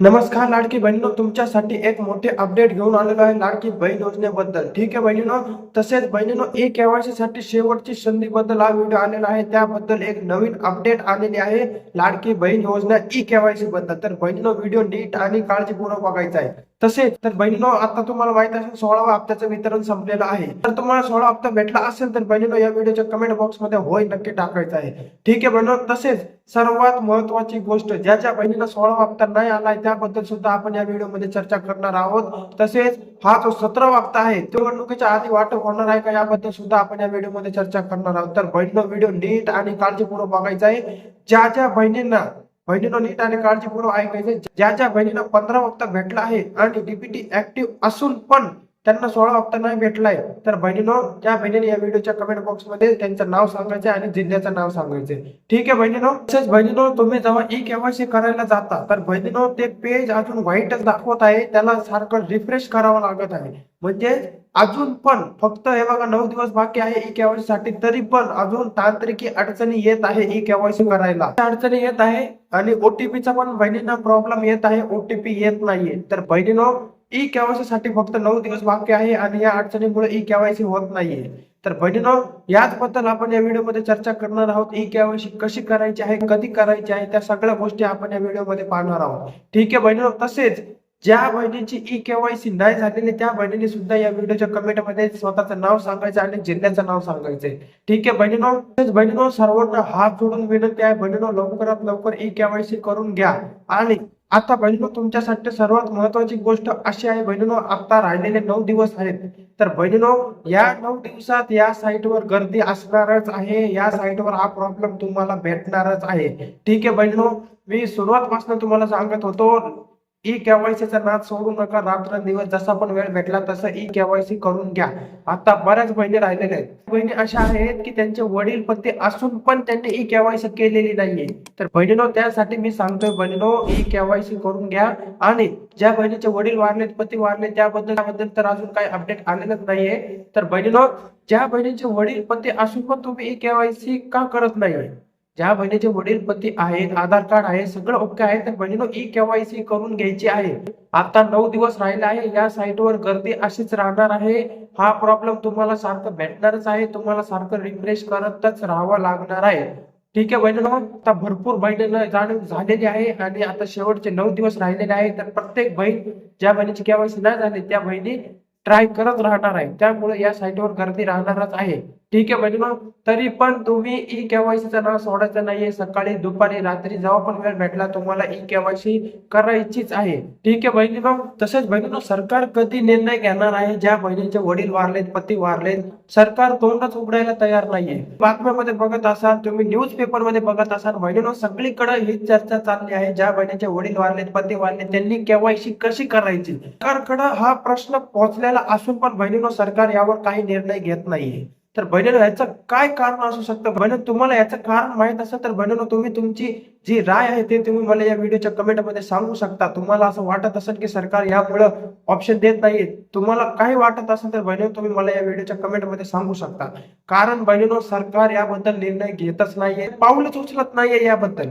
नमस्कार लाडकी बहिणीनो तुमच्यासाठी एक मोठे अपडेट घेऊन आलेलो आहे लाडकी बहीण योजनेबद्दल. ठीक आहे बहिणीनो? तसेच बहिणीनो ई केवायसी साठी शेवटची संधी बद्दल हा व्हिडिओ आलेला आहे. त्याबद्दल एक नवीन अपडेट आलेली आहे लाडकी बहीण योजना ई केवायसी बद्दल तर बहिणीनो व्हिडिओ नीट आणि काळजीपूर्वक बघायचा आहे. तसेच तर बहिणीनो आता तुम्हाला माहीत असेल सोळावा हप्त्याचं वितरण संपलेलं आहे. तर तुम्हाला सोळा हप्ता भेटला असेल तर बहिणीनो या व्हिडिओच्या कमेंट बॉक्समध्ये होय नक्की टाकायचं आहे. ठीक आहे बहिणीनो तसेच सर्वात महत्वाची गोष्ट ज्या ज्या बहिणीला सोळावा हप्ता नाही आलाय त्याबद्दल सुद्धा आपण या व्हिडिओमध्ये चर्चा करणार आहोत. तसेच हा जो सतरावा हप्ता आहे तो निवडणुकीच्या आधी वाटप होणार आहे का याबद्दल सुद्धा आपण या व्हिडिओमध्ये चर्चा करणार आहोत. तर बहिणीनो व्हिडिओ नीट आणि काळजीपूर्वक बघायचा आहे. ज्या ज्या बहिणींना बहिणीनो नीट आणि काळजीपूर्वक ऐकायचे. ज्या ज्या बहिणीला पंधरा हप्ता भेटला आहे आणि डीपीटी ऍक्टिव्ह असून पण त्यांना सोळा हप्ता नाही भेटलाय. तर बहिणीनो त्या बहिणीने या व्हिडिओच्या कमेंट बॉक्समध्ये त्यांचं नाव सांगायचं आणि जिल्ह्याचं नाव सांगायचे ठीक आहे बहिणीनो? तसेच बहिणीनो तुम्ही जेव्हा ई केवायसी करायला जाता तर बहिणीनो ते पेज अजून व्हाईटच दाखवत आहे. त्याला सारखं रिफ्रेश करावं लागत आहे. म्हणजे अजून पण फक्त हे बघा नऊ दिवस बाकी आहे ई केवायसी साठी तरी पण अजून तांत्रिकी अडचणी येत आहे ई केवायसी करायला. त्या अडचणी येत आहे आणि ओटीपीचा पण बहिणींना प्रॉब्लेम येत आहे ओटीपी येत नाहीये. तर बहिणीनो ई केवायसी साठी फक्त नऊ दिवस बाकी आहे आणि या अडचणीमुळे ई केवायसी होत नाहीये. तर बहिणीनो याच बद्दल आपण या व्हिडिओमध्ये चर्चा करणार आहोत. ई केवायसी कशी करायची आहे कधी करायची आहे त्या सगळ्या गोष्टी आपण या व्हिडिओमध्ये पाहणार आहोत. ठीक आहे बहिणीनो तसेच ज्या बहिणीची ई केवायसी नाही झालेली त्या बहिणीने सुद्धा या व्हिडिओच्या कमेंटमध्ये स्वतःचं नाव सांगायचं आणि जिल्ह्याचं नाव सांगायचंय ठीक आहे बहिणीनो तसेच बहिणीनो सर्वांना हात जोडून विनंती आहे बहिणीनो लवकरात लवकर ई केवायसी करून घ्या. आणि आता बहिणीनो तुमच्यासाठी सर्वात महत्वाची गोष्ट अशी आहे बहिणीनो आता राहिलेले नऊ दिवस आहेत. तर बहिणीनो या नऊ दिवसात या साईटवर गर्दी असणारच आहे या साईटवर हा प्रॉब्लेम तुम्हाला भेटणारच आहे. ठीक आहे बहिणीनो मी सुरुवातपासून तुम्हाला सांगत होतो ई केवायसीचा नाद सोडू नका. रात्र दिवस जसा पण वेळ भेटला तसा ई केवायसी करून घ्या. आता बऱ्याच बहिणी राहिलेल्या आहेत. बहिणी अशा आहेत की त्यांचे वडील पत्ते असून पण त्यांनी ई केवायसी केलेली नाहीये. तर बहिणीनो त्यासाठी मी सांगतोय बहिणीनो ई केवायसी करून घ्या. आणि ज्या बहिणीचे वडील वारलेत पती वारले त्याबद्दल त्याबद्दल तर अजून काही अपडेट आलेलंच नाहीये. तर बहिणीनो ज्या बहिणीचे वडील पती असून पण तुम्ही ई केवायसी का करत नाही ज्या बहिणीचे वडील पती आहेत आधार कार्ड आहे सगळं ओके आहे तर बहिणीनं ई केवायसी करून घ्यायची आहे. आता नऊ दिवस राहिले आहे या साईटवर गर्दी अशीच राहणार आहे. हा प्रॉब्लेम तुम्हाला सारखं भेटणारच आहे तुम्हाला सारखं रिफ्रेश करतच राहावं लागणार आहे. ठीक आहे बहिणीनं आता भरपूर बहिणीला जाणीव झालेली आहे आणि आता शेवटचे नऊ दिवस राहिलेले आहे तर प्रत्येक बहीण ज्या बहिणीची केवायसी नाही झाली त्या बहिणी ट्राय करत राहणार आहे. त्यामुळे या साईटवर गर्दी राहणारच आहे. ठीक आहे बहिणीनो तरी पण तुम्ही ई केवायसीचं नाव सोडायचं नाहीये. सकाळी दुपारी रात्री जेव्हा पण वेळ भेटला तुम्हाला ई केवायसी करायचीच आहे. ठीक आहे बहिणीनो तसेच बहिणी सरकार कधी निर्णय घेणार आहे? ज्या बहिणीचे वडील वारलेत पती वारलेत सरकार तोंडच उघडायला तयार नाहीये. बातम्यामध्ये बघत असाल तुम्ही न्यूज पेपरमध्ये बघत असाल बहिणीनो सगळीकडे ही चर्चा चालली आहे. ज्या बहिणीचे वडील वारलेत पती वारले त्यांनी केवायसी कशी करायची? सरकारकडे हा प्रश्न पोहोचलेला असून पण बहिणीनो सरकार यावर काही निर्णय घेत नाहीये. तर बहिणीनं याचं काय कारण असू शकतं? बहिणी तुम्हाला याचं कारण माहीत असेल तर बहिणीनं तुम्ही तुमची जी राय आहे ते तुम्ही मला या व्हिडिओच्या कमेंटमध्ये सांगू शकता. तुम्हाला असं वाटत असेल की सरकार यामुळं ऑप्शन देत नाही तुम्हाला काही वाटत असेल तर बहिणी तुम्ही मला या व्हिडिओच्या कमेंटमध्ये सांगू शकता. कारण बहिणीनो सरकार याबद्दल निर्णय घेतच नाहीये पाऊलच उचलत नाहीये याबद्दल.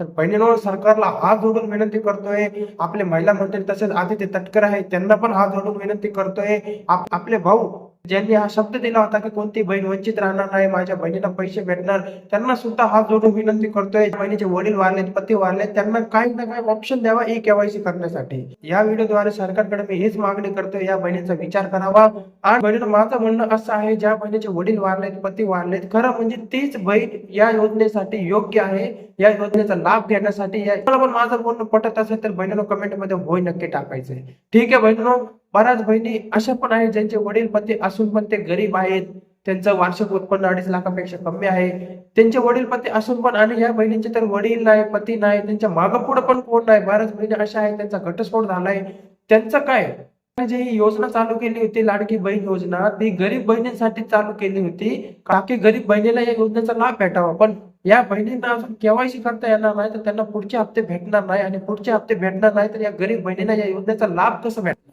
तर बहिणीनो सरकारला हात जोडून विनंती करतोय. आपले महिला मंत्री तसेच आदित्य तटकर आहे त्यांना पण हात जोडून विनंती करतोय. आपले भाऊ ज्यांनी हा शब्द दिला होता की कोणती बहीण वंचित राहणार नाही माझ्या बहिणीला पैसे भेटणार त्यांना सुद्धा हात जोडून विनंती करतोय. बहिणीचे वडील वारलेत पती वारलेत त्यांना काही ना काही ऑप्शन द्यावा ई केवायसी करण्यासाठी. या व्हिडिओद्वारे सरकारकडे मी हेच मागणी करतोय या बहिणीचा विचार करावा. आणि बहिणी माझं म्हणणं असं आहे ज्या बहिणीचे वडील वारलेत पती वारलेत खरं म्हणजे तीच बहीण या योजनेसाठी योग्य आहे या योजनेचा लाभ घेण्यासाठी. या पण माझं बोलणं पटत असेल तर बहिणीनं कमेंटमध्ये होय नक्की टाकायचंय. ठीक आहे बहिणीनो बऱ्याच बहिणी अशा पण आहेत ज्यांचे वडील पती असून पण ते गरीब आहेत. त्यांचं वार्षिक उत्पन्न अडीच लाखापेक्षा कमी आहे. त्यांचे वडील पती असून पण आणि या बहिणींचे तर वडील नाही पती नाही त्यांच्या मागं पुढे पण कोण नाही. बऱ्याच बहिणी अशा आहेत त्यांचा घटस्फोट झालाय. त्यांचं काय? जी ही योजना चालू केली होती लाडकी बहीण योजना ती गरीब बहिणींसाठी चालू केली होती. काकी गरीब बहिणीला या योजनेचा लाभ भेटावा. पण या बहिणींना अजून केवायसी करता येणार नाही तर त्यांना पुढचे हप्ते भेटणार नाही. आणि पुढचे हप्ते भेटणार नाही तर या गरीब बहिणींना या योजनेचा लाभ कसा भेटणार?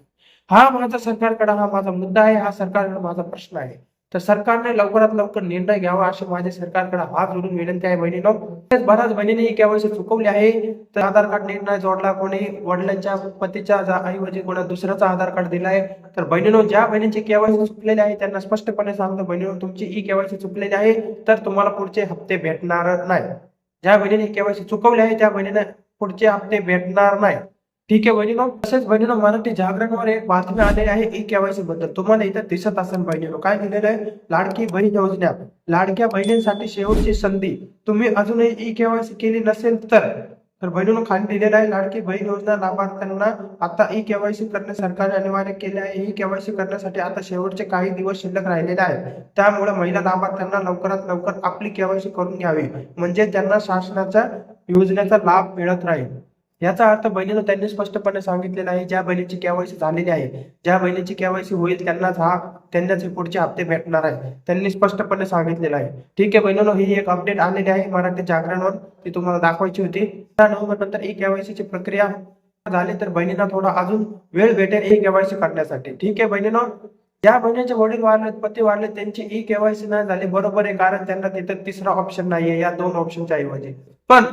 हा माझा सरकारकडे हा माझा मुद्दा आहे हा सरकारकडे माझा प्रश्न आहे. तर सरकारने लवकरात लवकर निर्णय घ्यावा अशी माझ्या सरकारकडे हात जोडून विनंती आहे बहिणीनो. बऱ्याच बहिणीने ही केवायसी चुकवली आहे. तर आधार कार्ड निर्णय जोडला कोणी वडिलांच्या पतीच्या जा- ऐवजी कोणा दुसऱ्याचा आधार कार्ड दिला आहे तर बहिणीनो ज्या बहिणीची केवायसी चुकलेली आहे त्यांना स्पष्टपणे सांगतो बहिणीनो तुमची ई केवायसी चुकलेली आहे तर तुम्हाला पुढचे हप्ते भेटणार नाही. ज्या बहिणीने केवायसी चुकवली आहे त्या बहिणीने पुढचे हप्ते भेटणार नाही. ठीक आहे बहिणीनो तसेच बहिणीनो मराठी जागरणवर एक बातमी आलेली आहे ई केवायसी बद्दल. तुम्हाला इथं दिसत असेल बहिणीनो काय दिलेलं आहे? लाडकी बहीण योजना. लाडक्या बहिणींसाठी शेवटची संधी. तुम्ही अजूनही ई केवायसी केली नसेल तर. तर बहिणीनो खाली दिलेलं आहे लाडकी बहीण योजना लाभार्थ्यांना आता ई केवायसी करणे सरकारने अनिवार्य केले आहे. ई केवायसी करण्यासाठी आता शेवटचे काही दिवस शिल्लक राहिलेले आहेत. त्यामुळे महिला लाभार्थ्यांना लवकरात लवकर आपली केवायसी करून घ्यावी. म्हणजे त्यांना शासनाच्या योजनेचा लाभ मिळत राहील. याचा अर्थ बहिणीनं त्यांनी स्पष्टपणे सांगितलेला आहे ज्या बहिणीची केवायसी झालेली आहे ज्या बहिणीची केवायसी होईल त्यांनाच हा त्यांनाच हे पुढचे हप्ते भेटणार आहे त्यांनी स्पष्टपणे सांगितलेलं आहे. ठीक आहे बहिणीनो ही एक अपडेट आलेली आहे मराठी जागरणवर. ती तुम्हाला दाखवायची होती. त्या नोव्हेंबर नंतर ही केवायसीची प्रक्रिया झाली तर बहिणींना थोडा अजून वेळ भेटेल ही केवायसी करण्यासाठी ठीक आहे बहिणीनो ज्या बहिणीचे वडील वाढले पती वारले त्यांची ई केवायसी नाही झाली बरोबर आहे कारण त्यांना तिथं तिसरा ऑप्शन नाहीये या दोन ऑप्शनच्या ऐवजी. पण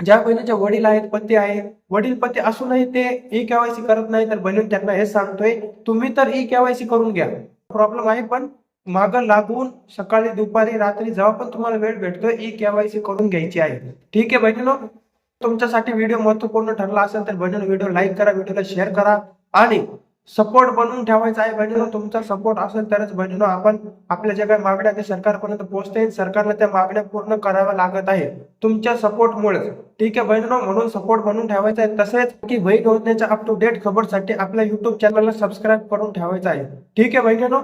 ज्या बहिणीचे वडील आहेत पती आहे वडील पती असूनही ते ई केवायसी करत नाही तर बहिणी त्यांना हे सांगतोय तुम्ही तर ई केवायसी करून घ्या. प्रॉब्लेम आहे पण माग लागून सकाळी दुपारी रात्री जेव्हा पण तुम्हाला वेळ भेटतोय ई केवायसी करून घ्यायची आहे. ठीक आहे बहिणीनो तुमच्यासाठी व्हिडिओ महत्त्वपूर्ण ठरला असेल तर बहिणीनो व्हिडिओ लाईक करा व्हिडिओला शेअर करा आणि सपोर्ट बनवून ठेवायचा आहे बहिणीनो तुमचा सपोर्ट असेल तरच बहिणीनो आपण आपल्या ज्या काही मागण्या ते सरकारपर्यंत पोहोचता येईल सरकारला त्या मागण्या पूर्ण कराव्या लागत आहे. तुमच्या सपोर्टमुळे ठीक आहे बहिणीनो म्हणून सपोर्ट बनवून ठेवायचा आहे. तसेच की वही योजनेच्या अप टू डेट खबरसाठी आपल्या युट्यूब चॅनलला सबस्क्राईब करून ठेवायचं आहे. ठीक आहे बहिणीनो?